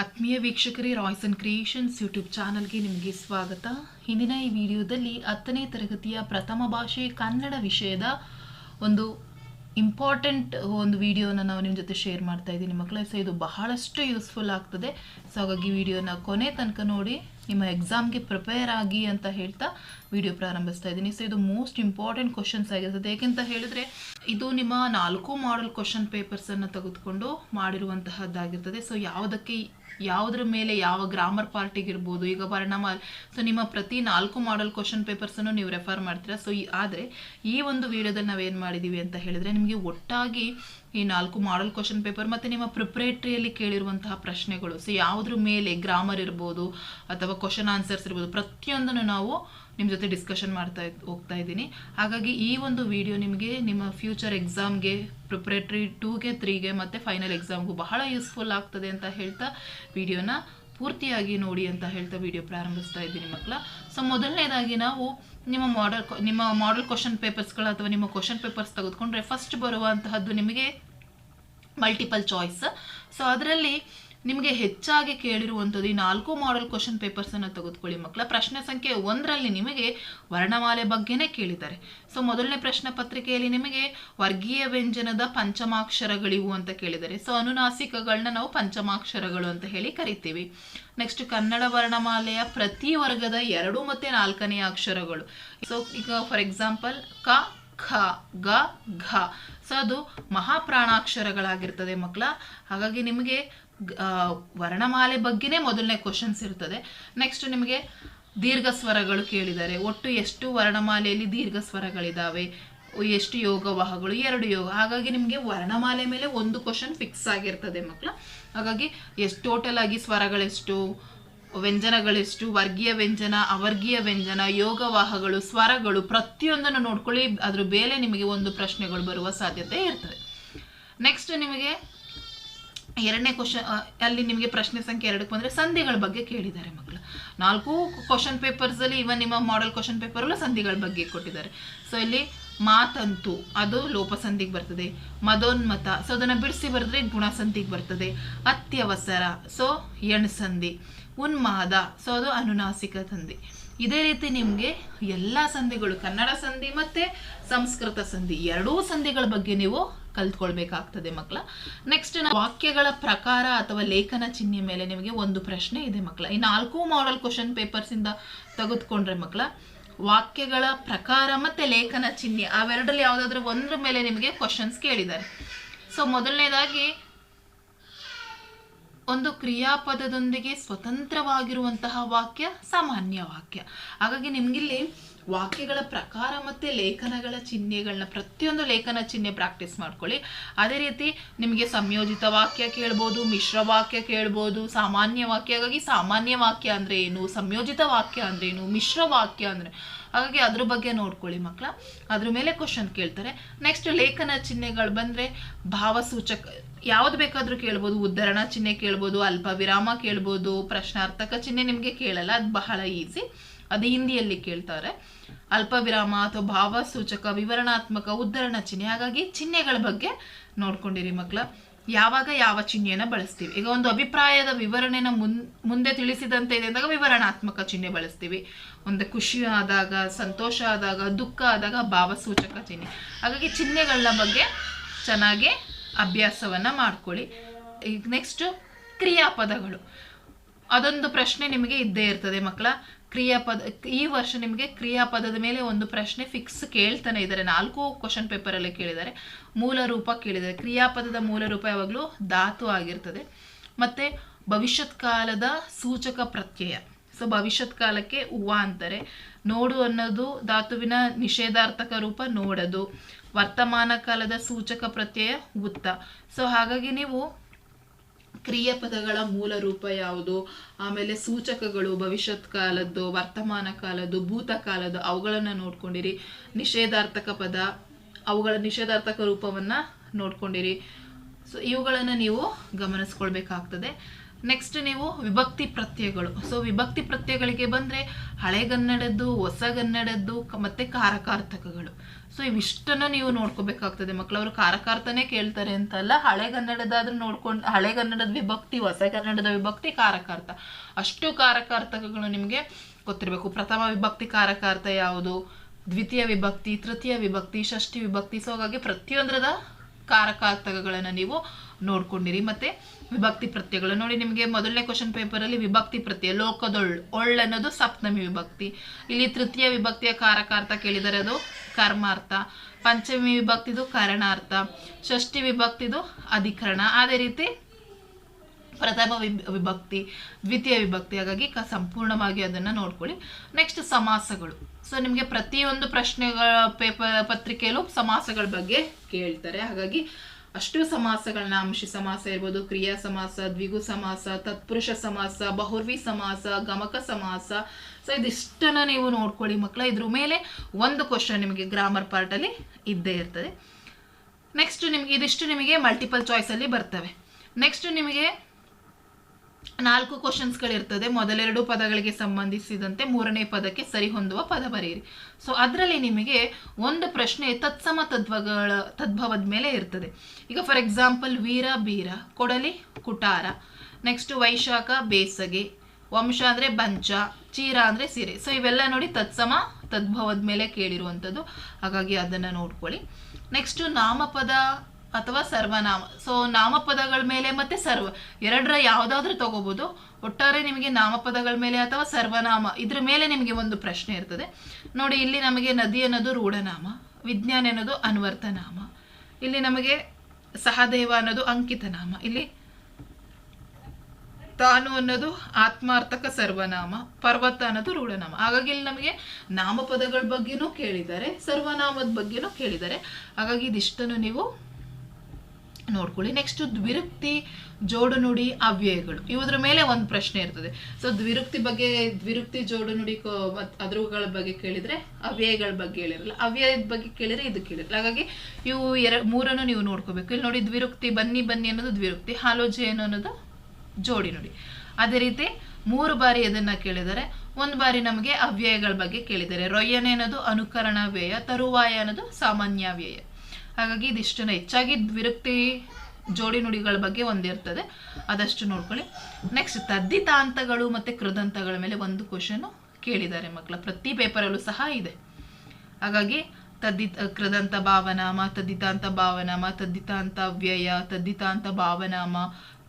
ಆತ್ಮೀಯ ವೀಕ್ಷಕರೇ Royce and creations YouTube ಚಾನಲ್ಗೆ ನಿಮಗೆ ಸ್ವಾಗತ. ಇಂದಿನ ಈ ವಿಡಿಯೋದಲ್ಲಿ ಹತ್ತನೇ ತರಗತಿಯ ಪ್ರಥಮ ಭಾಷೆ ಕನ್ನಡ ವಿಷಯದ ಒಂದು ಇಂಪಾರ್ಟೆಂಟ್ ಒಂದು ವಿಡಿಯೋನ ನಾವು ನಿಮ್ಮ ಜೊತೆ ಶೇರ್ ಮಾಡ್ತಾ ಇದ್ದೀನಿ ಮಕ್ಕಳೇ. ಸೊ ಇದು ಬಹಳಷ್ಟು ಯೂಸ್ಫುಲ್ ಆಗ್ತದೆ. ಸೊ ಹಾಗಾಗಿ ವಿಡಿಯೋನ ಕೊನೆ ತನಕ ನೋಡಿ, ನಿಮ್ಮ ಎಕ್ಸಾಮ್ಗೆ ಪ್ರಿಪೇರ್ ಆಗಿ ಅಂತ ಹೇಳ್ತಾ ವಿಡಿಯೋ ಪ್ರಾರಂಭಿಸ್ತಾ ಇದ್ದೀನಿ. ಸೊ ಇದು ಮೋಸ್ಟ್ ಇಂಪಾರ್ಟೆಂಟ್ ಕ್ವಶನ್ಸ್ ಆಗಿರ್ತದೆ. ಏಕೆಂತ ಹೇಳಿದ್ರೆ, ಇದು ನಿಮ್ಮ ನಾಲ್ಕು ಮಾಡಲ್ ಕ್ವಶನ್ ಪೇಪರ್ಸನ್ನು ತೆಗೆದುಕೊಂಡು ಮಾಡಿರುವಂತಹದ್ದಾಗಿರ್ತದೆ. ಸೊ ಯಾವುದಕ್ಕೆ ಯಾವುದ್ರ ಮೇಲೆ ಯಾವ ಗ್ರಾಮರ್ ಪಾರ್ಟಿಗೆ ಇರ್ಬೋದು ಈಗ ಪರಿಣಾಮ ಸೊ ನಿಮ್ಮ ಪ್ರತಿ ನಾಲ್ಕು ಮಾಡಲ್ ಕ್ವಶನ್ ಪೇಪರ್ಸನ್ನು ನೀವು ರೆಫರ್ ಮಾಡ್ತೀರಾ. ಸೊ ಆದರೆ ಈ ಒಂದು ವಿಡಿಯೋದಲ್ಲಿ ನಾವೇನು ಮಾಡಿದ್ದೀವಿ ಅಂತ ಹೇಳಿದ್ರೆ ನಿಮಗೆ ಒಟ್ಟಾಗಿ ಈ ನಾಲ್ಕು ಮಾಡಲ್ ಕ್ವಶನ್ ಪೇಪರ್ ಮತ್ತು ನಿಮ್ಮ ಪ್ರಿಪ್ರೇಟ್ರಿಯಲ್ಲಿ ಕೇಳಿರುವಂತಹ ಪ್ರಶ್ನೆಗಳು. ಸೊ ಯಾವುದ್ರ ಮೇಲೆ ಗ್ರಾಮರ್ ಇರ್ಬೋದು ಅಥವಾ ಕ್ವಶನ್ ಆನ್ಸರ್ಸ್ ಇರ್ಬೋದು, ಪ್ರತಿಯೊಂದನ್ನು ನಾವು ನಿಮ್ಮ ಜೊತೆ ಡಿಸ್ಕಷನ್ ಮಾಡ್ತಾ ಹೋಗ್ತಾ ಇದ್ದೀನಿ. ಹಾಗಾಗಿ ಈ ಒಂದು ವಿಡಿಯೋ ನಿಮಗೆ ನಿಮ್ಮ ಫ್ಯೂಚರ್ ಎಕ್ಸಾಮ್ಗೆ ಪ್ರಿಪ್ರೇಟ್ರಿ ಟೂಗೆ ತ್ರೀಗೆ ಮತ್ತು ಫೈನಲ್ ಎಕ್ಸಾಮ್ಗೂ ಬಹಳ ಯೂಸ್ಫುಲ್ ಆಗ್ತದೆ ಅಂತ ಹೇಳ್ತಾ ವಿಡಿಯೋನ ಪೂರ್ತಿಯಾಗಿ ನೋಡಿ ಅಂತ ಹೇಳ್ತಾ ವಿಡಿಯೋ ಪ್ರಾರಂಭಿಸ್ತಾ ಇದ್ದೀನಿ ಮಕ್ಕಳ. ಸೊ ಮೊದಲನೇದಾಗಿ ನಾವು ನಿಮ್ಮ ಮಾಡೆಲ್ ನಿಮ್ಮ ಮಾಡೆಲ್ ಕ್ವಶನ್ ಪೇಪರ್ಸ್ಗಳು ಅಥವಾ ನಿಮ್ಮ ಕ್ವಶನ್ ಪೇಪರ್ಸ್ ತೆಗೆದುಕೊಂಡ್ರೆ ಫಸ್ಟ್ ಬರುವಂತಹದ್ದು ನಿಮಗೆ ಮಲ್ಟಿಪಲ್ ಚಾಯ್ಸ್ ಸೊ ಅದರಲ್ಲಿ ನಿಮಗೆ ಹೆಚ್ಚಾಗಿ ಕೇಳಿರುವಂಥದ್ದು ಈ ನಾಲ್ಕು ಮಾಡೆಲ್ ಕ್ವಶನ್ ಪೇಪರ್ಸನ್ನು ತೆಗೆದುಕೊಳ್ಳಿ ಮಕ್ಕಳ. ಪ್ರಶ್ನೆ ಸಂಖ್ಯೆ ಒಂದರಲ್ಲಿ ನಿಮಗೆ ವರ್ಣಮಾಲೆ ಬಗ್ಗೆನೇ ಕೇಳಿದ್ದಾರೆ. ಸೊ ಮೊದಲನೇ ಪ್ರಶ್ನೆ ಪತ್ರಿಕೆಯಲ್ಲಿ ನಿಮಗೆ ವರ್ಗೀಯ ವ್ಯಂಜನದ ಪಂಚಮಾಕ್ಷರಗಳಿವು ಅಂತ ಕೇಳಿದ್ದಾರೆ. ಸೊ ಅನುನಾಸಿಕಗಳನ್ನ ನಾವು ಪಂಚಮಾಕ್ಷರಗಳು ಅಂತ ಹೇಳಿ ಕರಿತೀವಿ. ನೆಕ್ಸ್ಟ್ ಕನ್ನಡ ವರ್ಣಮಾಲೆಯ ಪ್ರತಿ ವರ್ಗದ ಎರಡು ಮತ್ತು ನಾಲ್ಕನೆಯ ಅಕ್ಷರಗಳು. ಸೊ ಈಗ ಫಾರ್ ಎಕ್ಸಾಂಪಲ್ ಕ, ಖ, ಗ, ಘ. ಸೊ ಅದು ಮಹಾಪ್ರಾಣಾಕ್ಷರಗಳಾಗಿರ್ತದೆ ಮಕ್ಕಳ. ಹಾಗಾಗಿ ನಿಮಗೆ ವರ್ಣಮಾಲೆ ಬಗ್ಗೆನೇ ಮೊದಲನೇ ಕ್ವಶನ್ಸ್ ಇರ್ತದೆ. ನೆಕ್ಸ್ಟ್ ನಿಮಗೆ ದೀರ್ಘ ಸ್ವರಗಳು ಕೇಳಿದ್ದಾರೆ ಒಟ್ಟು ಎಷ್ಟು ವರ್ಣಮಾಲೆಯಲ್ಲಿ ದೀರ್ಘ ಸ್ವರಗಳಿದ್ದಾವೆ ಎಷ್ಟು ಯೋಗವಾಹಗಳು ಎರಡು ಯೋಗ. ಹಾಗಾಗಿ ನಿಮಗೆ ವರ್ಣಮಾಲೆ ಮೇಲೆ ಒಂದು ಕ್ವಶನ್ ಫಿಕ್ಸ್ ಆಗಿರ್ತದೆ ಮಕ್ಕಳು. ಹಾಗಾಗಿ ಎಷ್ಟು ಟೋಟಲ್ ಆಗಿ ಸ್ವರಗಳೆಷ್ಟು, ವ್ಯಂಜನಗಳೆಷ್ಟು, ವರ್ಗೀಯ ವ್ಯಂಜನ, ಅವರ್ಗೀಯ ವ್ಯಂಜನ ಯೋಗವಾಹಗಳು ಸ್ವರಗಳು, ಪ್ರತಿಯೊಂದನ್ನು ನೋಡ್ಕೊಳ್ಳಿ. ಅದ್ರ ಮೇಲೆ ನಿಮಗೆ ಒಂದು ಪ್ರಶ್ನೆಗಳು ಬರುವ ಸಾಧ್ಯತೆ ಇರ್ತದೆ. ನೆಕ್ಸ್ಟ್ ನಿಮಗೆ ಎರಡನೇ ಕ್ವಶನ್ ಅಲ್ಲಿ ನಿಮಗೆ ಪ್ರಶ್ನೆ ಸಂಖ್ಯೆ ಎರಡಕ್ಕೆ ಬಂದರೆ ಸಂಧಿಗಳ ಬಗ್ಗೆ ಕೇಳಿದ್ದಾರೆ ಮಕ್ಕಳು. ನಾಲ್ಕು ಕ್ವಶನ್ ಪೇಪರ್ಸಲ್ಲಿ ಇವನ್ ನಿಮ್ಮ ಮಾಡೆಲ್ ಕ್ವಶನ್ ಪೇಪರಲ್ಲೂ ಸಂಧಿಗಳ ಬಗ್ಗೆ ಕೊಟ್ಟಿದ್ದಾರೆ. ಸೊ ಇಲ್ಲಿ ಮಾತಂತು, ಅದು ಲೋಪಸಂಧಿಗೆ ಬರ್ತದೆ. ಮದೋನ್ಮತ ಸೊ ಅದನ್ನು ಬಿಡಿಸಿ ಬರೆದ್ರೆ ಗುಣಸಂಧಿಗೆ ಬರ್ತದೆ. ಅತ್ಯವಸರ ಸೊ ಎಣ್ಸಂಧಿ ಉನ್ಮಾದ ಸೊ ಅದು ಅನುನಾಸಿಕ ಸಂಧಿ. ಇದೇ ರೀತಿ ನಿಮಗೆ ಎಲ್ಲ ಸಂಧಿಗಳು ಕನ್ನಡ ಸಂಧಿ ಮತ್ತು ಸಂಸ್ಕೃತ ಸಂಧಿ. ಎರಡೂ ಸಂಧಿಗಳ ಬಗ್ಗೆ ನೀವು ಕಲ್ತ್ಕೊಳ್ಬೇಕಾಗ್ತದೆ ಮಕ್ಕಳ ನೆಕ್ಸ್ಟ್ ವಾಕ್ಯಗಳ ಪ್ರಕಾರ ಅಥವಾ ಲೇಖನ ಚಿಹ್ನೆ ಮೇಲೆ ನಿಮಗೆ ಒಂದು ಪ್ರಶ್ನೆ ಇದೆ ಮಕ್ಕಳ ಈ ನಾಲ್ಕು ಮಾಡಲ್ ಕ್ವಶನ್ ಪೇಪರ್ಸಿಂದ ತೆಗೆದುಕೊಂಡ್ರೆ ಮಕ್ಕಳ ವಾಕ್ಯಗಳ ಪ್ರಕಾರ ಮತ್ತು ಲೇಖನ ಚಿಹ್ನೆ, ಅವೆರಡರಲ್ಲಿ ಯಾವುದಾದ್ರೂ ಒಂದ್ರ ಮೇಲೆ ನಿಮಗೆ ಕ್ವಶನ್ಸ್ ಕೇಳಿದ್ದಾರೆ. ಸೊ ಮೊದಲನೇದಾಗಿ, ಒಂದು ಕ್ರಿಯಾಪದದೊಂದಿಗೆ ಸ್ವತಂತ್ರವಾಗಿರುವಂತಹ ವಾಕ್ಯ ಸಾಮಾನ್ಯ ವಾಕ್ಯ. ಹಾಗಾಗಿ ನಿಮ್ಗಿಲ್ಲಿ ವಾಕ್ಯಗಳ ಪ್ರಕಾರ ಮತ್ತು ಲೇಖನಗಳ ಚಿಹ್ನೆಗಳನ್ನ ಪ್ರತಿಯೊಂದು ಲೇಖನ ಚಿಹ್ನೆ ಪ್ರಾಕ್ಟೀಸ್ ಮಾಡ್ಕೊಳ್ಳಿ. ಅದೇ ರೀತಿ ನಿಮಗೆ ಸಂಯೋಜಿತ ವಾಕ್ಯ ಕೇಳ್ಬೋದು, ಮಿಶ್ರ ವಾಕ್ಯ ಕೇಳ್ಬೋದು, ಸಾಮಾನ್ಯ ವಾಕ್ಯ, ಹಾಗಾಗಿ ಸಾಮಾನ್ಯ ವಾಕ್ಯ ಅಂದರೆ ಏನು, ಸಂಯೋಜಿತ ವಾಕ್ಯ ಅಂದರೆ ಏನು, ಮಿಶ್ರ ವಾಕ್ಯ ಅಂದರೆ, ಹಾಗಾಗಿ ಅದ್ರ ಬಗ್ಗೆ ನೋಡ್ಕೊಳ್ಳಿ ಮಕ್ಕಳ ಅದ್ರ ಮೇಲೆ ಕ್ವಶನ್ ಕೇಳ್ತಾರೆ. ನೆಕ್ಸ್ಟ್ ಲೇಖನ ಚಿಹ್ನೆಗಳು ಬಂದರೆ ಭಾವಸೂಚಕ, ಯಾವ್ದು ಬೇಕಾದರೂ ಕೇಳ್ಬೋದು, ಉದ್ಧರಣ ಚಿಹ್ನೆ ಕೇಳ್ಬೋದು ಅಲ್ಪ ವಿರಾಮ ಕೇಳ್ಬೋದು, ಪ್ರಶ್ನಾರ್ಥಕ ಚಿಹ್ನೆ ನಿಮಗೆ ಕೇಳಲ್ಲ, ಅದು ಬಹಳ ಈಸಿ ಅದು ಹಿಂದಿಯಲ್ಲಿ ಕೇಳ್ತಾರೆ. ಅಲ್ಪ ವಿರಾಮ ಅಥವಾ ಭಾವಸೂಚಕ, ವಿವರಣಾತ್ಮಕ, ಉದ್ಧರಣ ಚಿಹ್ನೆ. ಹಾಗಾಗಿ ಚಿಹ್ನೆಗಳ ಬಗ್ಗೆ ನೋಡ್ಕೊಂಡಿರಿ ಮಕ್ಕಳ. ಯಾವಾಗ ಯಾವ ಚಿಹ್ನೆಯನ್ನು ಬಳಸ್ತೀವಿ? ಈಗ ಒಂದು ಅಭಿಪ್ರಾಯದ ವಿವರಣೆನ ಮುನ್, ಮುಂದೆ ತಿಳಿಸಿದಂತೆ ಇದೆ ಅಂದಾಗ ವಿವರಣಾತ್ಮಕ ಚಿಹ್ನೆ ಬಳಸ್ತೀವಿ. ಒಂದು ಖುಷಿ ಆದಾಗ, ಸಂತೋಷ ಆದಾಗ, ದುಃಖ ಆದಾಗ ಭಾವಸೂಚಕ ಚಿಹ್ನೆ. ಹಾಗಾಗಿ ಚಿಹ್ನೆಗಳ ಬಗ್ಗೆ ಚೆನ್ನಾಗಿ ಅಭ್ಯಾಸವನ್ನು ಮಾಡ್ಕೊಳ್ಳಿ. ಈಗ ನೆಕ್ಸ್ಟು ಕ್ರಿಯಾಪದಗಳು. ಅದೊಂದು ಪ್ರಶ್ನೆ ನಿಮಗೆ ಇದ್ದೇ ಇರ್ತದೆ ಮಕ್ಕಳ. ಕ್ರಿಯಾಪದ, ಈ ವರ್ಷ ನಿಮಗೆ ಕ್ರಿಯಾಪದದ ಮೇಲೆ ಒಂದು ಪ್ರಶ್ನೆ ಫಿಕ್ಸ್ ಕೇಳ್ತಾನೆ ಇದ್ದಾರೆ. ನಾಲ್ಕು ಕ್ವಶನ್ ಪೇಪರಲ್ಲಿ ಕೇಳಿದ್ದಾರೆ. ಮೂಲ ರೂಪ ಕೇಳಿದ್ದಾರೆ. ಕ್ರಿಯಾಪದದ ಮೂಲ ರೂಪ ಯಾವಾಗಲೂ ಧಾತು ಆಗಿರ್ತದೆ. ಮತ್ತು ಭವಿಷ್ಯತ್ ಕಾಲದ ಸೂಚಕ ಪ್ರತ್ಯಯ. ಸೊ ಭವಿಷ್ಯತ್ ಕಾಲಕ್ಕೆ ಹೂವ ಅಂತಾರೆ. ನೋಡು ಅನ್ನೋದು ಧಾತುವಿನ ನಿಷೇಧಾರ್ಥಕ ರೂಪ, ನೋಡೋದು. ವರ್ತಮಾನ ಕಾಲದ ಸೂಚಕ ಪ್ರತ್ಯಯ ಉತ್ತ. ಸೊ ಹಾಗಾಗಿ ನೀವು ಕ್ರಿಯಾಪದಗಳ ಮೂಲ ರೂಪ ಯಾವುದು? ಆಮೇಲೆ ಸೂಚಕಗಳು, ಭವಿಷ್ಯತ್ ಕಾಲದ್ದು, ವರ್ತಮಾನ ಕಾಲದ್ದು ಭೂತಕಾಲದ್ದು ಅವುಗಳನ್ನು ನೋಡ್ಕೊಂಡಿರಿ. ನಿಷೇಧಾರ್ಥಕ ಪದ, ಅವುಗಳ ನಿಷೇಧಾರ್ಥಕ ರೂಪವನ್ನು ನೋಡ್ಕೊಂಡಿರಿ. ಸೊ ಇವುಗಳನ್ನು ನೀವು ಗಮನಿಸ್ಕೊಳ್ಬೇಕಾಗ್ತದೆ. ನೆಕ್ಸ್ಟ್ ನೀವು ವಿಭಕ್ತಿ ಪ್ರತ್ಯಯಗಳು. ಸೊ ವಿಭಕ್ತಿ ಪ್ರತ್ಯಯಗಳಿಗೆ ಬಂದರೆ ಹಳೆಗನ್ನಡದ್ದು ಹೊಸಗನ್ನಡದ್ದು ಮತ್ತು ಕಾರಕಾರ್ಥಕಗಳು. ಸೊ ಇವಿಷ್ಟನ್ನು ನೀವು ನೋಡ್ಕೋಬೇಕಾಗ್ತದೆ. ಮಕ್ಕಳು ಅವರು ಕಾರಕಾರ್ಥನೇ ಕೇಳ್ತಾರೆ ಅಂತಲ್ಲ ಹಳೆಗನ್ನಡದಾದ್ರೂ ನೋಡ್ಕೊಂಡು ಹಳೆಗನ್ನಡದ ವಿಭಕ್ತಿ ಹೊಸಗನ್ನಡದ ವಿಭಕ್ತಿ, ಕಾರಕಾರ್ಥ. ಅಷ್ಟು ಕಾರಕಾರ್ಥಕಗಳು ನಿಮಗೆ ಗೊತ್ತಿರಬೇಕು. ಪ್ರಥಮ ವಿಭಕ್ತಿ ಕಾರಕಾರ್ಥ ಯಾವುದು? ದ್ವಿತೀಯ ವಿಭಕ್ತಿ, ತೃತೀಯ ವಿಭಕ್ತಿ, ಷಷ್ಠಿ ವಿಭಕ್ತಿ. ಸೊ ಹಾಗಾಗಿ ಪ್ರತಿಯೊಂದರದ ಕಾರಕಾರ್ಥಕಗಳನ್ನು ನೀವು ನೋಡ್ಕೊಂಡಿರಿ. ಮತ್ತೆ ವಿಭಕ್ತಿ ಪ್ರತ್ಯಯಗಳು. ನೋಡಿ, ನಿಮಗೆ ಮೊದಲನೇ ಕ್ವಶನ್ ಪೇಪರಲ್ಲಿ ವಿಭಕ್ತಿ ಪ್ರತ್ಯಯ, ಲೋಕದೊಳ್, ಒಳ್ ಅನ್ನೋದು ಸಪ್ತಮಿ ವಿಭಕ್ತಿ. ಇಲ್ಲಿ ತೃತೀಯ ವಿಭಕ್ತಿಯ ಕಾರಕಾರ್ಥ ಕೇಳಿದರೆ ಅದು ಕರ್ಮಾರ್ಥ. ಪಂಚಮಿ ವಿಭಕ್ತಿದು ಕರಣಾರ್ಥ. ಷಷ್ಠಿ ವಿಭಕ್ತಿದು ಅಧಿಕರಣ. ಅದೇ ರೀತಿ ಪ್ರಥಮ ವಿಭ- ವಿಭಕ್ತಿ, ದ್ವಿತೀಯ ವಿಭಕ್ತಿ. ಹಾಗಾಗಿ ಸಂಪೂರ್ಣವಾಗಿ ಅದನ್ನು ನೋಡ್ಕೊಳ್ಳಿ. ನೆಕ್ಸ್ಟ್ ಸಮಾಸಗಳು. ಸೊ ನಿಮಗೆ ಪ್ರತಿಯೊಂದು ಪ್ರಶ್ನೆಗಳ ಪೇಪರ್ ಪತ್ರಿಕೆಯಲ್ಲೂ ಸಮಾಸಗಳ ಬಗ್ಗೆ ಕೇಳ್ತಾರೆ. ಹಾಗಾಗಿ ಅಷ್ಟು ಸಮಾಸಗಳನ್ನ ಅಂಶಿ ಸಮಾಸ ಇರ್ಬೋದು, ಕ್ರಿಯಾ ಸಮಾಸ, ದ್ವಿಗು ಸಮಾಸ, ತತ್ಪುರುಷ ಸಮಾಸ, ಬಹುರ್ವಿ ಸಮಾಸ, ಗಮಕ ಸಮಾಸ. ಸೊ ಇದಿಷ್ಟನ್ನ ನೀವು ನೋಡ್ಕೊಳ್ಳಿ ಮಕ್ಕಳ ಇದ್ರ ಮೇಲೆ ಒಂದು ಕ್ವಶನ್ ನಿಮಗೆ ಗ್ರಾಮರ್ ಪಾರ್ಟಲ್ಲಿ ಇದ್ದೇ ಇರ್ತದೆ. ನೆಕ್ಸ್ಟ್ ನಿಮಗೆ ಇದಿಷ್ಟು ನಿಮಗೆ ಮಲ್ಟಿಪಲ್ ಚಾಯ್ಸಲ್ಲಿ ಬರ್ತವೆ. ನೆಕ್ಸ್ಟ್ ನಿಮಗೆ ನಾಲ್ಕು ಕ್ವಶನ್ಸ್ಗಳಿರ್ತದೆ ಮೊದಲೆರಡು ಪದಗಳಿಗೆ ಸಂಬಂಧಿಸಿದಂತೆ ಮೂರನೇ ಪದಕ್ಕೆ ಸರಿ ಹೊಂದುವ ಪದ ಬರೆಯಿರಿ. ಸೊ ಅದರಲ್ಲಿ ನಿಮಗೆ ಒಂದು ಪ್ರಶ್ನೆ ತತ್ಸಮ ತದ್ವಗಳ, ತದ್ಭವದ ಮೇಲೆ ಇರ್ತದೆ. ಈಗ ಫಾರ್ ಎಕ್ಸಾಂಪಲ್ ವೀರ, ಬೀರ, ಕೊಡಲಿ, ಕುಟಾರ. ನೆಕ್ಸ್ಟ್ ವೈಶಾಖ, ಬೇಸಗೆ. ವಂಶ ಅಂದರೆ ಬಂಚ, ಚೀರ ಅಂದರೆ ಸೀರೆ. ಸೊ ಇವೆಲ್ಲ ನೋಡಿ ತತ್ಸಮ ತದ್ಭವದ ಮೇಲೆ ಕೇಳಿರುವಂಥದ್ದು. ಹಾಗಾಗಿ ಅದನ್ನು ನೋಡ್ಕೊಳ್ಳಿ. ನೆಕ್ಸ್ಟು ನಾಮಪದ ಅಥವಾ ಸರ್ವನಾಮ. ಸೊ ನಾಮಪದಗಳ ಮೇಲೆ ಮತ್ತೆ ಸರ್ವ. ಎರಡರ ಯಾವುದಾದ್ರೂ ತಗೋಬಹುದು ಒಟ್ಟಾರೆ ನಿಮಗೆ ನಾಮಪದಗಳ ಮೇಲೆ ಅಥವಾ ಸರ್ವನಾಮ ಇದ್ರ ಮೇಲೆ ನಿಮಗೆ ಒಂದು ಪ್ರಶ್ನೆ ಇರ್ತದೆ. ನೋಡಿ, ಇಲ್ಲಿ ನಮಗೆ ನದಿ ಅನ್ನೋದು ರೂಢನಾಮ, ವಿಜ್ಞಾನ ಅನ್ನೋದು ಅನ್ವರ್ತನಾಮ ಇಲ್ಲಿ ನಮಗೆ ಸಹದೇವ ಅನ್ನೋದು ಅಂಕಿತ ನಾಮ ಇಲ್ಲಿ ತಾನು ಅನ್ನೋದು ಆತ್ಮಾರ್ಥಕ ಸರ್ವನಾಮ, ಪರ್ವತ ಅನ್ನೋದು ರೂಢನಾಮ. ಹಾಗಾಗಿ ಇಲ್ಲಿ ನಮಗೆ ನಾಮಪದಗಳ ಬಗ್ಗೆನೂ ಕೇಳಿದ್ದಾರೆ, ಸರ್ವನಾಮದ ಬಗ್ಗೆನೂ ಕೇಳಿದ್ದಾರೆ. ಹಾಗಾಗಿ ಇದಿಷ್ಟನ್ನು ನೀವು ನೋಡ್ಕೊಳ್ಳಿ. ನೆಕ್ಸ್ಟ್ ದ್ವಿರುಕ್ತಿ ಜೋಡು ನುಡಿ ಅವ್ಯಯಗಳು. ಇವುದ್ರ ಮೇಲೆ ಒಂದು ಪ್ರಶ್ನೆ ಇರ್ತದೆ. ಸೊ ದ್ವಿರುಕ್ತಿ ಬಗ್ಗೆ, ದ್ವಿರುಕ್ತಿ ಜೋಡು ನುಡಿ ಅದ್ರಗಳ ಬಗ್ಗೆ ಕೇಳಿದ್ರೆ ಅವ್ಯಯಗಳ ಬಗ್ಗೆ ಹೇಳಿರಲ್ಲ. ಅವ್ಯಯದ ಬಗ್ಗೆ ಕೇಳಿದ್ರೆ ಇದು ಕೇಳಿರಲ್ಲ. ಹಾಗಾಗಿ ಇವು ಎರ, ಮೂರನ್ನು ನೀವು ನೋಡ್ಕೋಬೇಕು. ಇಲ್ಲಿ ನೋಡಿ, ದ್ವಿರುಕ್ತಿ, ಬನ್ನಿ ಬನ್ನಿ ಅನ್ನೋದು ದ್ವಿರುಕ್ತಿ. ಹಾಲೋಜೇನು ಅನ್ನೋದು ಜೋಡಿ ನುಡಿ ಅದೇ ರೀತಿ ಮೂರು ಬಾರಿ ಅದನ್ನ ಕೇಳಿದರೆ, ಒಂದು ಬಾರಿ ನಮಗೆ ಅವ್ಯಯಗಳ ಬಗ್ಗೆ ಕೇಳಿದರೆ, ರೊಯ್ಯನೆ ಅನ್ನೋದು ಅನುಕರಣ ವ್ಯಯ ತರುವಾಯ ಅನ್ನೋದು ಸಾಮಾನ್ಯ ವ್ಯಯ ಹಾಗಾಗಿ ಇದಿಷ್ಟನ್ನು ಹೆಚ್ಚಾಗಿ ವಿರಕ್ತಿ ಜೋಡಿ ನುಡಿಗಳ ಬಗ್ಗೆ ಒಂದಿರ್ತದೆ. ಅದಷ್ಟು ನೋಡ್ಕೊಳ್ಳಿ. ನೆಕ್ಸ್ಟ್ ತದ್ದಿತಾಂತಗಳು ಮತ್ತು ಕೃದಂತಗಳ ಮೇಲೆ ಒಂದು ಕ್ವಶನು ಕೇಳಿದ್ದಾರೆ ಮಕ್ಕಳ. ಪ್ರತಿ ಪೇಪರಲ್ಲೂ ಸಹ ಇದೆ. ಹಾಗಾಗಿ ತದ್ದಿ ಕೃದಂತ ಭಾವನಾಮ ತದ್ದಿತಾಂತ ಭಾವನಾಮ ತದ್ದಿತಾಂತ ವ್ಯಯ ತದ್ದಿತಾಂತ ಭಾವನಾಮ,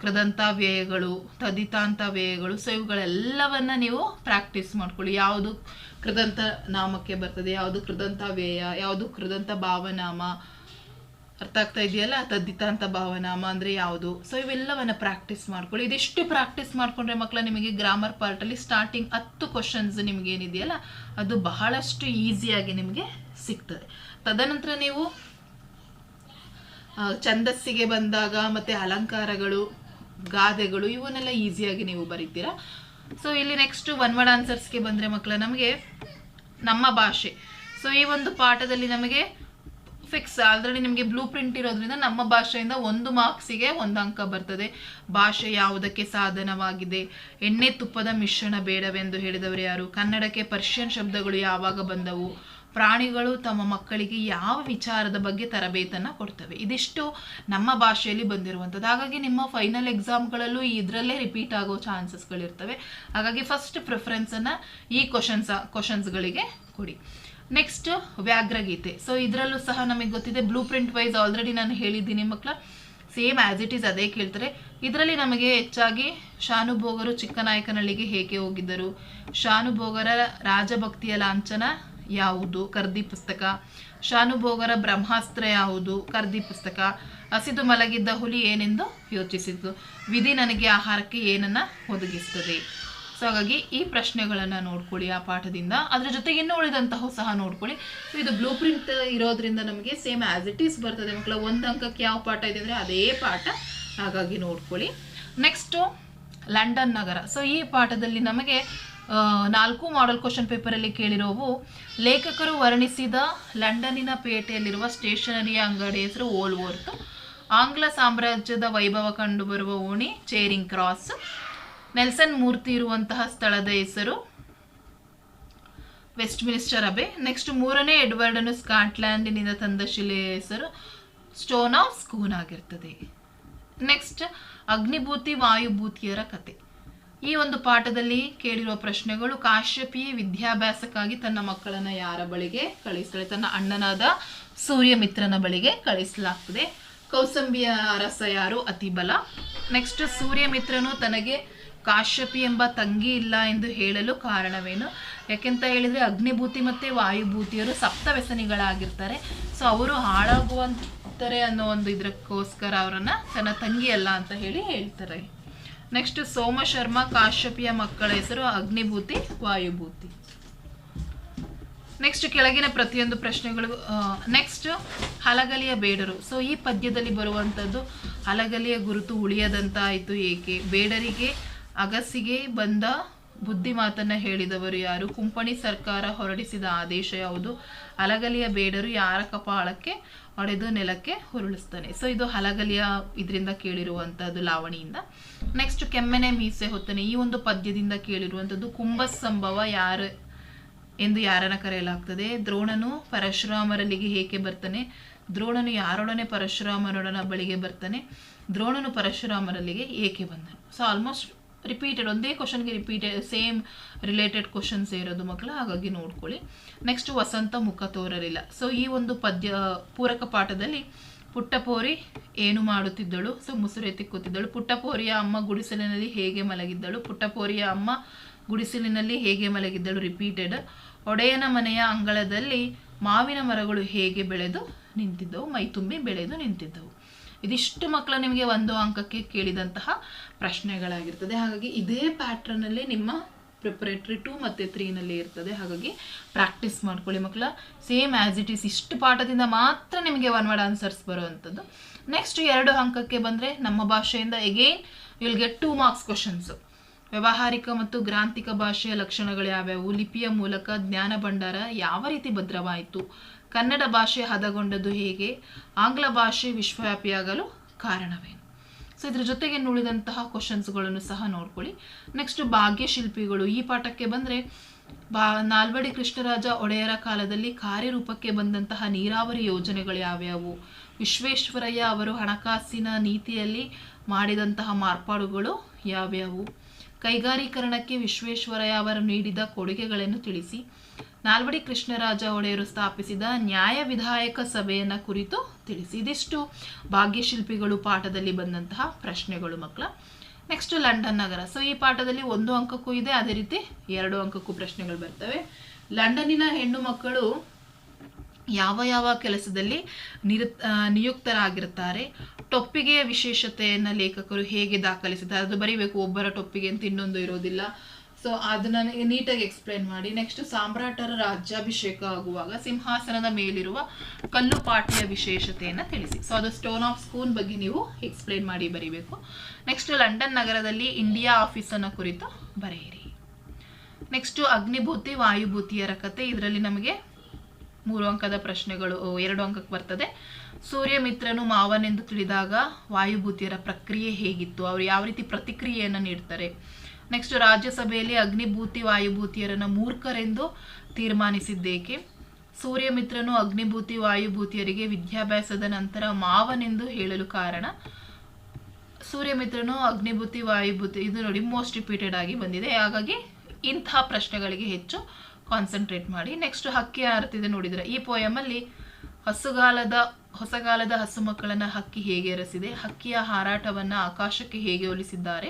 ಕೃದಂತ ವ್ಯಯಗಳು ತದ್ದಿತಾಂತ ವ್ಯಯಗಳು ಸೊ ಇವುಗಳೆಲ್ಲವನ್ನ ನೀವು ಪ್ರಾಕ್ಟೀಸ್ ಮಾಡ್ಕೊಳ್ಳಿ. ಯಾವುದು ಕೃದಂತ ನಾಮಕ್ಕೆ ಬರ್ತದೆ, ಯಾವುದು ಕೃದಂತ ವ್ಯಯ, ಯಾವುದು ಕೃದಂತ ಭಾವನಾಮ ಅರ್ಥ ಆಗ್ತಾ ಇದೆಯಲ್ಲ? ತದ್ದಿತಾಂತ ಭಾವನಾಮ ಅಂದರೆ ಯಾವುದು? ಸೊ ಇವೆಲ್ಲವನ್ನ ಪ್ರಾಕ್ಟೀಸ್ ಮಾಡ್ಕೊಳ್ಳಿ. ಇದಿಷ್ಟು ಪ್ರಾಕ್ಟೀಸ್ ಮಾಡ್ಕೊಂಡ್ರೆ ಮಕ್ಕಳ ನಿಮಗೆ ಗ್ರಾಮರ್ ಪಾರ್ಟಲ್ಲಿ ಸ್ಟಾರ್ಟಿಂಗ್ ಹತ್ತು ಕ್ವಶನ್ಸ್ ನಿಮ್ಗೆ ಏನಿದೆಯಲ್ಲ, ಅದು ಬಹಳಷ್ಟು ಈಸಿಯಾಗಿ ನಿಮಗೆ ಸಿಗ್ತದೆ. ತದನಂತರ ನೀವು ಛಂದಸ್ಸಿಗೆ ಬಂದಾಗ ಮತ್ತೆ ಅಲಂಕಾರಗಳು, ಗಾದೆಗಳು ಇವನ್ನೆಲ್ಲ ಈಸಿಯಾಗಿ ನೀವು ಬರೀತೀರಾ. ಸೊ ಇಲ್ಲಿ ನೆಕ್ಸ್ಟ್ ಒನ್ ವರ್ಡ್ ಆನ್ಸರ್ಸ್ಗೆ ಬಂದರೆ ಮಕ್ಕಳ ನಮಗೆ ನಮ್ಮ ಭಾಷೆ. ಸೊ ಈ ಒಂದು ಪಾಠದಲ್ಲಿ ನಮಗೆ ಫಿಕ್ಸ್ ಆಲ್ರೆಡಿ ನಿಮಗೆ ಬ್ಲೂ ಪ್ರಿಂಟ್ ಇರೋದ್ರಿಂದ ನಮ್ಮ ಭಾಷೆಯಿಂದ ಒಂದು ಮಾರ್ಕ್ಸಿಗೆ ಒಂದು ಅಂಕ ಬರ್ತದೆ. ಭಾಷೆ ಯಾವುದಕ್ಕೆ ಸಾಧನವಾಗಿದೆ? ಎಣ್ಣೆ ತುಪ್ಪದ ಮಿಶ್ರಣ ಬೇಡವೆಂದು ಹೇಳಿದವರು ಯಾರು? ಕನ್ನಡಕ್ಕೆ ಪರ್ಷಿಯನ್ ಶಬ್ದಗಳು ಯಾವಾಗ ಬಂದವು? ಪ್ರಾಣಿಗಳು ತಮ್ಮ ಮಕ್ಕಳಿಗೆ ಯಾವ ವಿಚಾರದ ಬಗ್ಗೆ ತರಬೇತನ್ನು ಕೊಡ್ತವೆ? ಇದಿಷ್ಟು ನಮ್ಮ ಭಾಷೆಯಲ್ಲಿ ಬಂದಿರುವಂಥದ್ದು. ಹಾಗಾಗಿ ನಿಮ್ಮ ಫೈನಲ್ ಎಕ್ಸಾಮ್ಗಳಲ್ಲೂ ಇದರಲ್ಲೇ ರಿಪೀಟ್ ಆಗೋ ಚಾನ್ಸಸ್ಗಳಿರ್ತವೆ ಹಾಗಾಗಿ ಫಸ್ಟ್ ಪ್ರಿಫರೆನ್ಸನ್ನು ಈ ಕ್ವಶನ್ಸ ಕ್ವಶನ್ಸ್ಗಳಿಗೆ ಕೊಡಿ. ನೆಕ್ಸ್ಟ್ ವ್ಯಾಘ್ರಗೀತೆ ಸೊ ಇದರಲ್ಲೂ ಸಹ ನಮಗೆ ಗೊತ್ತಿದೆ ಬ್ಲೂ ಪ್ರಿಂಟ್ ವೈಸ್ ಆಲ್ರೆಡಿ ನಾನು ಹೇಳಿದ್ದೀನಿ ಮಕ್ಕಳ ಸೇಮ್ ಆ್ಯಸ್ ಇಟ್ ಈಸ್ ಅದೇ ಕೇಳ್ತಾರೆ. ಇದರಲ್ಲಿ ನಮಗೆ ಹೆಚ್ಚಾಗಿ ಶಾನುಭೋಗರು ಚಿಕ್ಕನಾಯಕನಹಳ್ಳಿಗೆ ಹೇಗೆ ಹೋಗಿದ್ದರು? ಶಾನುಭೋಗರ ರಾಜಭಕ್ತಿಯ ಲಾಂಛನ ಯಾವುದು? ಕರ್ದಿ ಪುಸ್ತಕ. ಶಾನುಭೋಗರ ಬ್ರಹ್ಮಾಸ್ತ್ರ ಯಾವುದು? ಕರ್ದಿ ಪುಸ್ತಕ. ಹಸಿದು ಮಲಗಿದ್ದ ಹುಲಿ ಏನೆಂದು ಯೋಚಿಸಿತು ವಿಧಿ ನನಗೆ ಆಹಾರಕ್ಕೆ ಏನನ್ನ ಒದಗಿಸ್ತದೆ? ಸೊ ಹಾಗಾಗಿ ಈ ಪ್ರಶ್ನೆಗಳನ್ನು ನೋಡ್ಕೊಳ್ಳಿ ಆ ಪಾಠದಿಂದ. ಅದರ ಜೊತೆಗೆ ಇನ್ನೂ ಉಳಿದಂತಹ ಸಹ ನೋಡ್ಕೊಳ್ಳಿ. ಸೊ ಇದು ಬ್ಲೂ ಪ್ರಿಂಟ್ ಇರೋದ್ರಿಂದ ನಮಗೆ ಸೇಮ್ ಆ್ಯಸ್ ಇಟ್ ಈಸ್ ಬರ್ತದೆ ಮಕ್ಕಳ. ಒಂದು ಅಂಕಕ್ಕೆ ಯಾವ ಪಾಠ ಇದೆ ಅಂದರೆ ಅದೇ ಪಾಠ. ಹಾಗಾಗಿ ನೋಡ್ಕೊಳ್ಳಿ. ನೆಕ್ಸ್ಟು ಲಂಡನ್ ನಗರ. ಸೊ ಈ ಪಾಠದಲ್ಲಿ ನಮಗೆ ನಾಲ್ಕು ಮಾಡೆಲ್ ಕ್ವಶನ್ ಪೇಪರಲ್ಲಿ ಕೇಳಿರೋವು, ಲೇಖಕರು ವರ್ಣಿಸಿದ ಲಂಡನ್ನಿನ ಪೇಟೆಯಲ್ಲಿರುವ ಸ್ಟೇಷನರಿಯ ಅಂಗಡಿ ಹೆಸರು ಓಲ್ವೋರ್ತು ಆಂಗ್ಲ ಸಾಮ್ರಾಜ್ಯದ ವೈಭವ ಕಂಡುಬರುವ ಓಣಿ ಚೇರಿಂಗ್ ಕ್ರಾಸ್ ನೆಲ್ಸನ್ ಮೂರ್ತಿ ಇರುವಂತಹ ಸ್ಥಳದ ಹೆಸರು ವೆಸ್ಟ್ ಮಿನಿಸ್ಟರ್ ಅಬೆ. ನೆಕ್ಸ್ಟ್ ಮೂರನೇ ಎಡ್ವರ್ಡನು ಸ್ಕಾಟ್ಲ್ಯಾಂಡಿನಿಂದ ತಂದ ಶಿಲೆಯ ಹೆಸರು ಸ್ಟೋನ್ ಆಫ್ ಸ್ಕೂನ್ ಆಗಿರ್ತದೆ. ನೆಕ್ಸ್ಟ್ ಅಗ್ನಿಭೂತಿ ವಾಯುಭೂತಿಯರ ಕತೆ. ಈ ಒಂದು ಪಾಠದಲ್ಲಿ ಕೇಳಿರುವ ಪ್ರಶ್ನೆಗಳು ಕಾಶ್ಯಪಿ ವಿದ್ಯಾಭ್ಯಾಸಕ್ಕಾಗಿ ತನ್ನ ಮಕ್ಕಳನ್ನ ಯಾರ ಬಳಿಗೆ ಕಳಿಸ್ತಾಳೆ? ತನ್ನ ಅಣ್ಣನಾದ ಸೂರ್ಯಮಿತ್ರನ ಬಳಿಗೆ ಕಳಿಸಲಾಗ್ತದೆ. ಕೌಸಂಬಿಯ ಅರಸ ಯಾರು? ಅತಿಬಲ. ನೆಕ್ಸ್ಟ್ ಸೂರ್ಯಮಿತ್ರನು ತನಗೆ ಕಾಶ್ಯಪಿ ಎಂಬ ತಂಗಿ ಇಲ್ಲ ಎಂದು ಹೇಳಲು ಕಾರಣವೇನು? ಯಾಕೆಂತ ಹೇಳಿದ್ರೆ ಅಗ್ನಿಭೂತಿ ಮತ್ತೆ ವಾಯುಭೂತಿಯರು ಸಪ್ತ ವ್ಯಸನಿಗಳಾಗಿರ್ತಾರೆ. ಸೊ ಅವರು ಹಾಳಾಗುವಂತಾರೆ ಅನ್ನೋ ಒಂದು ಇದಕ್ಕೋಸ್ಕರ ಅವರನ್ನು ತನ್ನ ತಂಗಿ ಅಲ್ಲ ಅಂತ ಹೇಳಿ ಹೇಳ್ತಾರೆ. ನೆಕ್ಸ್ಟ್ ಸೋಮ ಶರ್ಮ, ಕಾಶ್ಯಪಿಯ ಮಕ್ಕಳ ಹೆಸರು ಅಗ್ನಿಭೂತಿ, ವಾಯುಭೂತಿ. ನೆಕ್ಸ್ಟ್ ಕೆಳಗಿನ ಪ್ರತಿಯೊಂದು ಪ್ರಶ್ನೆಗಳು ನೆಕ್ಸ್ಟ್ ಹಲಗಲಿಯ ಬೇಡರು. ಸೊ ಈ ಪದ್ಯದಲ್ಲಿ ಬರುವಂಥದ್ದು ಹಲಗಲಿಯ ಗುರುತು ಉಳಿಯದಂತಾಯಿತು ಏಕೆ? ಬೇಡರಿಗೆ ಅಗಸಿಗೆ ಬಂದ ಬುದ್ಧಿ ಮಾತನ್ನ ಹೇಳಿದವರು ಯಾರು? ಕುಂಪಣಿ ಸರ್ಕಾರ ಹೊರಡಿಸಿದ ಆದೇಶ ಯಾವುದು? ಹಲಗಲಿಯ ಬೇಡರು ಯಾರ ಕಪಾಳಕ್ಕೆ ಹೊಡೆದು ನೆಲಕ್ಕೆ ಹುರುಳಿಸ್ತಾನೆ ಸೊ ಇದು ಹಲಗಲಿಯ ಇದರಿಂದ ಕೇಳಿರುವಂಥದ್ದು ಲಾವಣಿಯಿಂದ. ನೆಕ್ಸ್ಟ್ ಕೆಮ್ಮೆನೆ ಮೀಸೆ ಹೊತ್ತನೆ. ಈ ಒಂದು ಪದ್ಯದಿಂದ ಕೇಳಿರುವಂಥದ್ದು ಕುಂಭಸಂಭವ ಯಾರ ಎಂದು ಯಾರನ್ನ ಕರೆಯಲಾಗ್ತದೆ? ದ್ರೋಣನು ಪರಶುರಾಮರಲ್ಲಿಗೆ ಏಕೆ ಬರ್ತಾನೆ? ದ್ರೋಣನು ಯಾರೊಡನೆ ಪರಶುರಾಮರೊಡನ ಬಳಿಗೆ ಬರ್ತಾನೆ? ದ್ರೋಣನು ಪರಶುರಾಮರಲ್ಲಿಗೆ ಏಕೆ ಬಂದನು? ಸೊ ಆಲ್ಮೋಸ್ಟ್ ರಿಪೀಟೆಡ್ ಒಂದೇ ಕ್ವಶನ್ಗೆ ರಿಪೀಟೆಡ್ ಸೇಮ್ ರಿಲೇಟೆಡ್ ಕ್ವಶನ್ಸ್ ಇರೋದು ಮಕ್ಕಳು, ಹಾಗಾಗಿ ನೋಡ್ಕೊಳ್ಳಿ. ನೆಕ್ಸ್ಟ್ ವಸಂತ ಮುಖ ತೋರಲಿಲ್ಲ. ಸೊ ಈ ಒಂದು ಪದ್ಯ, ಪೂರಕ ಪಾಠದಲ್ಲಿ ಪುಟ್ಟಪೋರಿ ಏನು ಮಾಡುತ್ತಿದ್ದಳು? ಸೊ ಮುಸುರೆ ತಿಕ್ಕುತ್ತಿದ್ದಳು. ಪುಟ್ಟಪೋರಿಯ ಅಮ್ಮ ಗುಡಿಸಲಿನಲ್ಲಿ ಹೇಗೆ ಮಲಗಿದ್ದಳು? ಪುಟ್ಟಪೋರಿಯ ಅಮ್ಮ ಗುಡಿಸಲಿನಲ್ಲಿ ಹೇಗೆ ಮಲಗಿದ್ದಳು? ರಿಪೀಟೆಡ್ ಒಡೆಯನ ಮನೆಯ ಅಂಗಳದಲ್ಲಿ ಮಾವಿನ ಮರಗಳು ಹೇಗೆ ಬೆಳೆದು ನಿಂತಿದ್ದವು? ಮೈತುಂಬಿ ಬೆಳೆದು ನಿಂತಿದ್ದವು. ಇದಿಷ್ಟು ಮಕ್ಕಳು ನಿಮಗೆ ಒಂದು ಅಂಕಕ್ಕೆ ಕೇಳಿದಂತಹ ಪ್ರಶ್ನೆಗಳಾಗಿರ್ತದೆ. ಹಾಗಾಗಿ ಇದೇ ಪ್ಯಾಟ್ರನಲ್ಲಿ ನಿಮ್ಮ ಪ್ರಿಪರೇಟ್ರಿ ಟು ಮತ್ತು ತ್ರೀನಲ್ಲಿ ಇರ್ತದೆ. ಹಾಗಾಗಿ ಪ್ರಾಕ್ಟೀಸ್ ಮಾಡ್ಕೊಳ್ಳಿ ಮಕ್ಕಳ. ಸೇಮ್ ಆ್ಯಸ್ ಇಟ್ ಈಸ್ ಇಷ್ಟು ಪಾಠದಿಂದ ಮಾತ್ರ ನಿಮಗೆ ಒನ್ ವರ್ಡ್ ಆನ್ಸರ್ಸ್ ಬರುವಂಥದ್ದು. ನೆಕ್ಸ್ಟ್ ಎರಡು ಅಂಕಕ್ಕೆ ಬಂದರೆ ನಮ್ಮ ಭಾಷೆಯಿಂದ again will get two marks questions ವ್ಯಾವಹಾರಿಕ ಮತ್ತು ಗ್ರಾಂಥಿಕ ಭಾಷೆಯ ಲಕ್ಷಣಗಳು ಯಾವ್ಯಾವು ಲಿಪಿಯ ಮೂಲಕ ಜ್ಞಾನ ಭಂಡಾರ ಯಾವ ರೀತಿ ಭದ್ರವಾಯಿತು? ಕನ್ನಡ ಭಾಷೆ ಹದಗೊಂಡದ್ದು ಹೇಗೆ? ಆಂಗ್ಲ ಭಾಷೆ ವಿಶ್ವವ್ಯಾಪಿಯಾಗಲು ಕಾರಣವೇನು? ಸೊ ಇದ್ರ ಜೊತೆಗೆ ಉಳಿದಂತಹ ಕ್ವಶನ್ಸ್ಗಳನ್ನು ಸಹ ನೋಡ್ಕೊಳ್ಳಿ. ನೆಕ್ಸ್ಟ್ ಭಾಗ್ಯಶಿಲ್ಪಿಗಳು. ಈ ಪಾಠಕ್ಕೆ ಬಂದರೆ, ಬಾ, ನಾಲ್ವಡಿ ಕೃಷ್ಣರಾಜ ಒಡೆಯರ ಕಾಲದಲ್ಲಿ ಕಾರ್ಯರೂಪಕ್ಕೆ ಬಂದಂತಹ ನೀರಾವರಿ ಯೋಜನೆಗಳು ಯಾವ್ಯಾವು ವಿಶ್ವೇಶ್ವರಯ್ಯ ಅವರು ಹಣಕಾಸಿನ ನೀತಿಯಲ್ಲಿ ಮಾಡಿದಂತಹ ಮಾರ್ಪಾಡುಗಳು ಯಾವ್ಯಾವು? ಕೈಗಾರೀಕರಣಕ್ಕೆ ವಿಶ್ವೇಶ್ವರಯ್ಯ ಅವರು ನೀಡಿದ ಕೊಡುಗೆಗಳನ್ನು ತಿಳಿಸಿ ನಾಲ್ವಡಿ ಕೃಷ್ಣರಾಜ ಒಡೆಯರು ಸ್ಥಾಪಿಸಿದ ನ್ಯಾಯ ವಿಧಾಯಕ ಸಭೆಯನ್ನು ಕುರಿತು ತಿಳಿಸಿ ಇದಿಷ್ಟು ಭಾಗ್ಯಶಿಲ್ಪಿಗಳು ಪಾಠದಲ್ಲಿ ಬಂದಂತಹ ಪ್ರಶ್ನೆಗಳು ಮಕ್ಕಳ. ನೆಕ್ಸ್ಟ್ ಲಂಡನ್ ನಗರ. ಸೊ ಈ ಪಾಠದಲ್ಲಿ ಒಂದು ಅಂಕಕ್ಕೂ ಇದೆ. ಅದೇ ರೀತಿ ಎರಡು ಅಂಕಕ್ಕೂ ಪ್ರಶ್ನೆಗಳು ಬರ್ತವೆ. ಲಂಡನ್ನಿನ ಹೆಣ್ಣು ಮಕ್ಕಳು ಯಾವ ಯಾವ ಕೆಲಸದಲ್ಲಿ ನಿರು ನಿಯುಕ್ತರಾಗಿರ್ತಾರೆ ಟೊಪ್ಪಿಗೆಯ ವಿಶೇಷತೆಯನ್ನು ಲೇಖಕರು ಹೇಗೆ ದಾಖಲಿಸಿದ್ದಾರೆ, ಅದು ಬರೀಬೇಕು ಒಬ್ಬರ ಟೊಪ್ಪಿಗೆ ಅಂತ ಇನ್ನೊಂದು ಇರೋದಿಲ್ಲ. ಸೊ ಅದನ್ನ ನೀಟಾಗಿ ಎಕ್ಸ್ಪ್ಲೈನ್ ಮಾಡಿ. ನೆಕ್ಸ್ಟ್ ಸಾಮ್ರಾಟರ ರಾಜ್ಯಾಭಿಷೇಕ ಆಗುವಾಗ ಸಿಂಹಾಸನದ ಮೇಲಿರುವ ಕಲ್ಲು ಪಾಟಿಯ ವಿಶೇಷತೆಯನ್ನು ತಿಳಿಸಿ. ಸೊ ಅದು ಸ್ಟೋನ್ ಆಫ್ ಸ್ಕೂನ್ ಬಗ್ಗೆ ನೀವು ಎಕ್ಸ್ಪ್ಲೈನ್ ಮಾಡಿ ಬರೀಬೇಕು. ನೆಕ್ಸ್ಟ್ ಲಂಡನ್ ನಗರದಲ್ಲಿ ಇಂಡಿಯಾ ಆಫೀಸನ್ನು ಕುರಿತು ಬರೆಯಿರಿ. ನೆಕ್ಸ್ಟ್ ಅಗ್ನಿಭೂತಿ ವಾಯುಭೂತಿಯರ ಕತೆ ಇದರಲ್ಲಿ ನಮಗೆ ಮೂರು ಅಂಕದ ಪ್ರಶ್ನೆಗಳು ಎರಡು ಅಂಕಕ್ಕೆ ಬರ್ತದೆ. ಸೂರ್ಯಮಿತ್ರನು ಮಾವನೆಂದು ತಿಳಿದಾಗ ವಾಯುಭೂತಿಯರ ಪ್ರಕ್ರಿಯೆ ಹೇಗಿತ್ತು? ಅವರು ಯಾವ ರೀತಿ ಪ್ರತಿಕ್ರಿಯೆಯನ್ನು ನೀಡ್ತಾರೆ? ನೆಕ್ಸ್ಟ್ ರಾಜ್ಯಸಭೆಯಲ್ಲಿ ಅಗ್ನಿಭೂತಿ ವಾಯುಭೂತಿಯರನ್ನು ಮೂರ್ಖರೆಂದು ತೀರ್ಮಾನಿಸಿದ್ದೇಕೆ? ಸೂರ್ಯಮಿತ್ರನು ಅಗ್ನಿಭೂತಿ ವಾಯುಭೂತಿಯರಿಗೆ ವಿದ್ಯಾಭ್ಯಾಸದ ನಂತರ ಮಾವನೆಂದು ಹೇಳಲು ಕಾರಣ? ಸೂರ್ಯಮಿತ್ರನು ಅಗ್ನಿಭೂತಿ ವಾಯುಭೂತಿ, ಇದು ನೋಡಿ ಮೋಸ್ಟ್ ರಿಪೀಟೆಡ್ ಆಗಿ ಬಂದಿದೆ. ಹಾಗಾಗಿ ಇಂತಹ ಪ್ರಶ್ನೆಗಳಿಗೆ ಹೆಚ್ಚು ಕಾನ್ಸಂಟ್ರೇಟ್ ಮಾಡಿ. ನೆಕ್ಸ್ಟ್ ಹಕ್ಕಿ ಹಾರ್ತಿದೆ ನೋಡಿದ್ರೆ. ಈ ಪೋಯಮಲ್ಲಿ ಹಸುಗಾಲದ, ಹೊಸಗಾಲದ ಹಸು ಮಕ್ಕಳನ್ನ ಹಕ್ಕಿ ಹೇಗೆ ಎರಸಿದೆ? ಹಕ್ಕಿಯ ಹಾರಾಟವನ್ನ ಆಕಾಶಕ್ಕೆ ಹೇಗೆ ಹೋಲಿಸಿದ್ದಾರೆ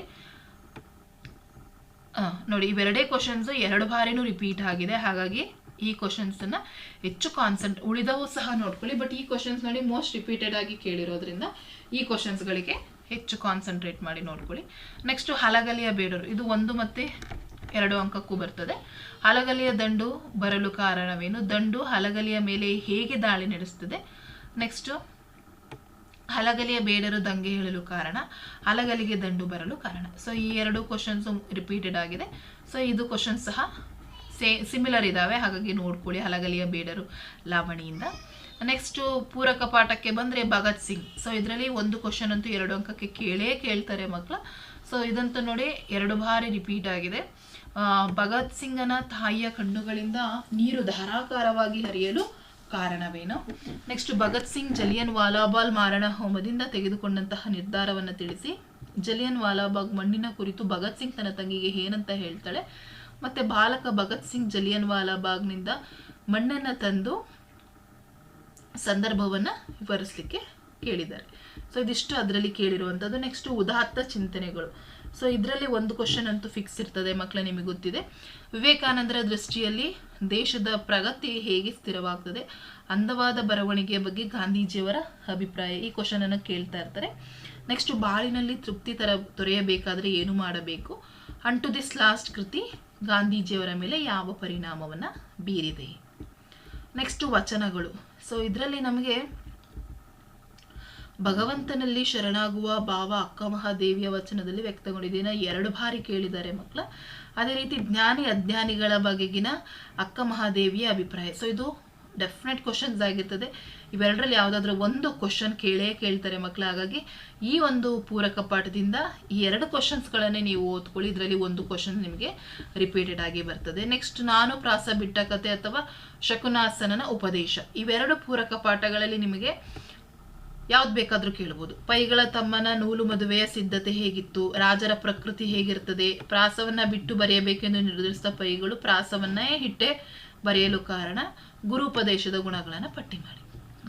ನೋಡಿ, ಇವೆರಡೇ ಕ್ವಶನ್ಸ್ ಎರಡು ಬಾರಿನೂ ರಿಪೀಟ್ ಆಗಿದೆ. ಹಾಗಾಗಿ ಈ ಕ್ವಶನ್ಸ್ ಅನ್ನ ಹೆಚ್ಚು ಕಾನ್ಸಂಟ್ ಉಳಿದವು ಸಹ ನೋಡ್ಕೊಳ್ಳಿ. ಬಟ್ ಈ ಕ್ವಶನ್ಸ್ ನೋಡಿ ಮೋಸ್ಟ್ ರಿಪೀಟೆಡ್ ಆಗಿ ಕೇಳಿರೋದ್ರಿಂದ ಈ ಕ್ವಶನ್ಸ್ಗಳಿಗೆ ಹೆಚ್ಚು ಕಾನ್ಸಂಟ್ರೇಟ್ ಮಾಡಿ ನೋಡ್ಕೊಳ್ಳಿ. ನೆಕ್ಸ್ಟ್ ಹಲಗಲಿಯ ಬೇಡರು. ಇದು ಒಂದು ಮತ್ತೆ ಎರಡು ಅಂಕಕ್ಕೂ ಬರ್ತದೆ. ಹಲಗಲಿಯ ದಂಡು ಬರಲು ಕಾರಣವೇನು? ದಂಡು ಹಲಗಲಿಯ ಮೇಲೆ ಹೇಗೆ ದಾಳಿ ನಡೆಸ್ತದೆ ನೆಕ್ಸ್ಟ್ ಹಲಗಲಿಯ ಬೇಡರು ದಂಗೆ ಹೇಳಲು ಕಾರಣ, ಹಲಗಲಿಗೆ ದಂಡು ಬರಲು ಕಾರಣ. ಸೊ ಈ ಎರಡು ಕ್ವಶನ್ಸ್ ರಿಪೀಟೆಡ್ ಆಗಿದೆ. ಸೊ ಇದು ಕ್ವಶನ್ ಸಹ ಸೇ ಸಿಮಿಲರ್ ಇದ್ದಾವೆ ಹಾಗಾಗಿ ನೋಡ್ಕೊಳ್ಳಿ ಹಲಗಲಿಯ ಬೇಡರು ಲಾವಣಿಯಿಂದ. ನೆಕ್ಸ್ಟ್ ಪೂರಕ ಪಾಠಕ್ಕೆ ಬಂದರೆ ಭಗತ್ ಸಿಂಗ್. ಸೊ ಇದರಲ್ಲಿ ಒಂದು ಕ್ವಶನ್ ಅಂತೂ ಎರಡು ಅಂಕಕ್ಕೆ ಕೇಳೇ ಕೇಳ್ತಾರೆ ಮಕ್ಕಳು. ಸೊ ಇದಂತೂ ನೋಡಿ ಎರಡು ಬಾರಿ ರಿಪೀಟ್ ಆಗಿದೆ. ಭಗತ್ ಸಿಂಗನ ತಾಯಿಯ ಕಣ್ಣುಗಳಿಂದ ನೀರು ಧಾರಾಕಾರವಾಗಿ ಹರಿಯಲು ಕಾರಣವೇನು? ನೆಕ್ಸ್ಟ್ ಭಗತ್ ಸಿಂಗ್ ಜಲಿಯನ್ ವಾಲಾಬಾಲ್ ಮಾರಣ ಹೋಮದಿಂದ ತೆಗೆದುಕೊಂಡಂತಹ ನಿರ್ಧಾರವನ್ನು ತಿಳಿಸಿ. ಜಲಿಯನ್ ವಾಲಾಬಾಗ್ ಮಣ್ಣಿನ ಕುರಿತು ಭಗತ್ ಸಿಂಗ್ ತನ್ನ ತಂಗಿಗೆ ಏನಂತ ಹೇಳ್ತಾಳೆ? ಮತ್ತೆ ಬಾಲಕ ಭಗತ್ ಸಿಂಗ್ ಜಲಿಯನ್ ವಾಲಾಬಾಗ್ನಿಂದ ಮಣ್ಣನ್ನು ತಂದು ಸಂದರ್ಭವನ್ನು ವಿವರಿಸಲಿಕ್ಕೆ ಕೇಳಿದ್ದಾರೆ. ಸೊ ಇದಿಷ್ಟು ಅದರಲ್ಲಿ ಕೇಳಿರುವಂಥದ್ದು ನೆಕ್ಸ್ಟ್ ಉದಾತ್ತ ಚಿಂತನೆಗಳು. ಸೊ ಇದರಲ್ಲಿ ಒಂದು ಕ್ವಶನ್ ಅಂತೂ ಫಿಕ್ಸ್ ಇರ್ತದೆ ಮಕ್ಕಳ ನಿಮಗೆ ಗೊತ್ತಿದೆ. ವಿವೇಕಾನಂದರ ದೃಷ್ಟಿಯಲ್ಲಿ ದೇಶದ ಪ್ರಗತಿ ಹೇಗೆ ಸ್ಥಿರವಾಗ್ತದೆ? ಅಂದವಾದ ಬರವಣಿಗೆಯ ಬಗ್ಗೆ ಗಾಂಧೀಜಿಯವರ ಅಭಿಪ್ರಾಯ ಈ ಕ್ವಶನ್ ಅನ್ನು ಕೇಳ್ತಾ ಇರ್ತಾರೆ. ನೆಕ್ಸ್ಟ್ ಬಾಳಿನಲ್ಲಿ ತೃಪ್ತಿ ತರ ತೊರೆಯಬೇಕಾದ್ರೆ ಏನು ಮಾಡಬೇಕು? ಅಂಡ್ ಟು ದಿಸ್ ಲಾಸ್ಟ್ ಕೃತಿ ಗಾಂಧೀಜಿಯವರ ಮೇಲೆ ಯಾವ ಪರಿಣಾಮವನ್ನು ಬೀರಿದೆ? ನೆಕ್ಸ್ಟ್ ವಚನಗಳು. ಸೊ ಇದರಲ್ಲಿ ನಮಗೆ ಭಗವಂತನಲ್ಲಿ ಶರಣಾಗುವ ಭಾವ ಅಕ್ಕ ಮಹಾದೇವಿಯ ವಚನದಲ್ಲಿ ವ್ಯಕ್ತಗೊಂಡಿದ್ದೀನ ಎರಡು ಬಾರಿ ಕೇಳಿದ್ದಾರೆ ಮಕ್ಕಳ. ಅದೇ ರೀತಿ ಜ್ಞಾನಿ ಅಜ್ಞಾನಿಗಳ ಬಗೆಗಿನ ಅಕ್ಕ ಮಹಾದೇವಿಯ ಅಭಿಪ್ರಾಯ. ಸೊ ಇದು ಡೆಫಿನೆಟ್ ಕ್ವಶನ್ಸ್ ಆಗಿರ್ತದೆ. ಇವೆರಡರಲ್ಲಿ ಯಾವುದಾದ್ರೂ ಒಂದು ಕ್ವಶನ್ ಕೇಳೇ ಕೇಳ್ತಾರೆ ಮಕ್ಕಳ. ಹಾಗಾಗಿ ಈ ಒಂದು ಪೂರಕ ಪಾಠದಿಂದ ಈ ಎರಡು ಕ್ವಶನ್ಸ್ಗಳನ್ನೇ ನೀವು ಓದ್ಕೊಳ್ಳಿ. ಇದರಲ್ಲಿ ಒಂದು ಕ್ವಶನ್ ನಿಮಗೆ ರಿಪೀಟೆಡ್ ಆಗಿ ಬರ್ತದೆ. ನೆಕ್ಸ್ಟ್ ನಾನು ಪ್ರಾಸ ಬಿಟ್ಟ ಕತೆ ಅಥವಾ ಶಕುನಾಸನನ ಉಪದೇಶ. ಇವೆರಡು ಪೂರಕ ಪಾಠಗಳಲ್ಲಿ ನಿಮಗೆ ಯಾವ್ದು ಬೇಕಾದರೂ ಕೇಳಬಹುದು ಪೈಗಳ ತಮ್ಮನ ನೂಲು ಮದುವೆಯ ಸಿದ್ಧತೆ ಹೇಗಿತ್ತು? ರಾಜರ ಪ್ರಕೃತಿ ಹೇಗಿರ್ತದೆ? ಪ್ರಾಸವನ್ನ ಬಿಟ್ಟು ಬರೆಯಬೇಕೆಂದು ನಿರ್ಧರಿಸಿದ ಪೈಗಳು ಪ್ರಾಸವನ್ನೇ ಹಿಟ್ಟೆ ಬರೆಯಲು ಕಾರಣ ಗುರುಪದೇಶದ ಗುಣಗಳನ್ನು ಪಟ್ಟಿ ಮಾಡಿ.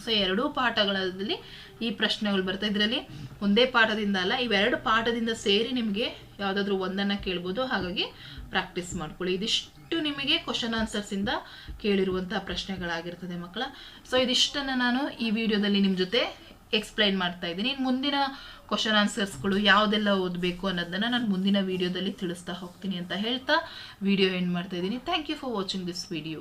ಸೊ ಎರಡೂ ಪಾಠಗಳಲ್ಲಿ ಈ ಪ್ರಶ್ನೆಗಳು ಬರ್ತಾ ಇದರಲ್ಲಿ ಒಂದೇ ಪಾಠದಿಂದ ಅಲ್ಲ ಇವೆರಡು ಪಾಠದಿಂದ ಸೇರಿ ನಿಮಗೆ ಯಾವುದಾದ್ರೂ ಒಂದನ್ನು ಕೇಳ್ಬೋದು. ಹಾಗಾಗಿ ಪ್ರಾಕ್ಟೀಸ್ ಮಾಡ್ಕೊಳ್ಳಿ. ಇದಿಷ್ಟು ನಿಮಗೆ ಕ್ವಶನ್ ಆನ್ಸರ್ಸಿಂದ ಕೇಳಿರುವಂತಹ ಪ್ರಶ್ನೆಗಳಾಗಿರ್ತದೆ ಮಕ್ಕಳ. ಸೊ ಇದಿಷ್ಟನ್ನು ನಾನು ಈ ವಿಡಿಯೋದಲ್ಲಿ ನಿಮ್ಮ ಜೊತೆ ಎಕ್ಸ್ಪ್ಲೈನ್ ಮಾಡ್ತಾ ಇದ್ದೀನಿ. ಇನ್ನು ಮುಂದಿನ ಕ್ವಶನ್ ಆನ್ಸರ್ಸ್ಗಳು ಯಾವುದೆಲ್ಲ ಓದಬೇಕು ಅನ್ನೋದನ್ನು ನಾನು ಮುಂದಿನ ವೀಡಿಯೋದಲ್ಲಿ ತಿಳಿಸ್ತಾ ಹೋಗ್ತೀನಿ ಅಂತ ಹೇಳ್ತಾ ವಿಡಿಯೋ ಎಂಡ್ ಮಾಡ್ತಾ ಇದ್ದೀನಿ. Thank you for watching this video